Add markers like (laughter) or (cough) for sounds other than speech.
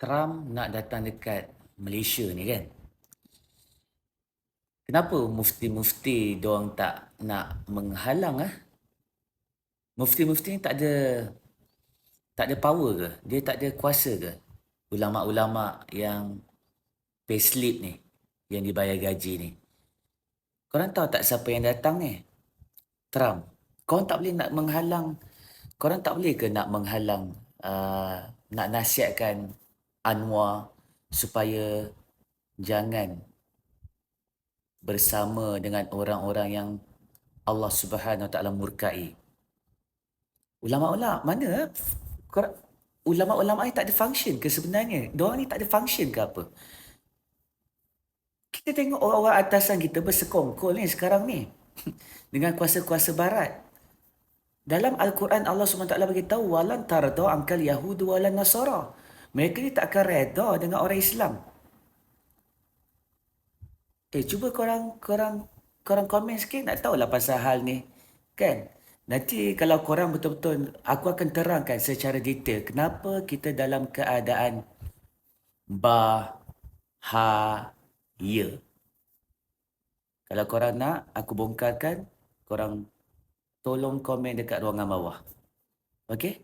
Trump nak datang dekat Malaysia ni kan. Kenapa mufti-mufti diorang tak nak menghalang ah? Mufti-mufti ni tak ada tak ada power ke? Dia tak ada kuasa ke? Ulama-ulama yang payslip ni, yang dibayar gaji ni. Korang tahu tak siapa yang datang ni? Trump. Korang tak boleh nak menghalang, korang tak boleh ke nak menghalang, uh, nak nasihatkan Anwar supaya jangan bersama dengan orang-orang yang Allah Subhanahu Wa Taala murkai. Ulama-ulama mana? Ulama-ulama ni tak ada function ke sebenarnya? Diorang ni tak ada function ke apa? Kita tengok orang-orang atasan kita bersekongkol ni sekarang ni. (laughs) dengan kuasa-kuasa barat. Dalam Al-Quran Allah SWT beritahu walan tarda angkal yahudu walan nasara. Mereka ni tak akan reda dengan orang Islam. Eh cuba korang korang korang komen sikit nak tahu lah pasal hal ni. Kan? Nanti kalau korang betul-betul aku akan terangkan secara detail kenapa kita dalam keadaan bahaya. Kalau korang nak aku bongkarkan, korang tolong komen dekat ruangan bawah. Okey?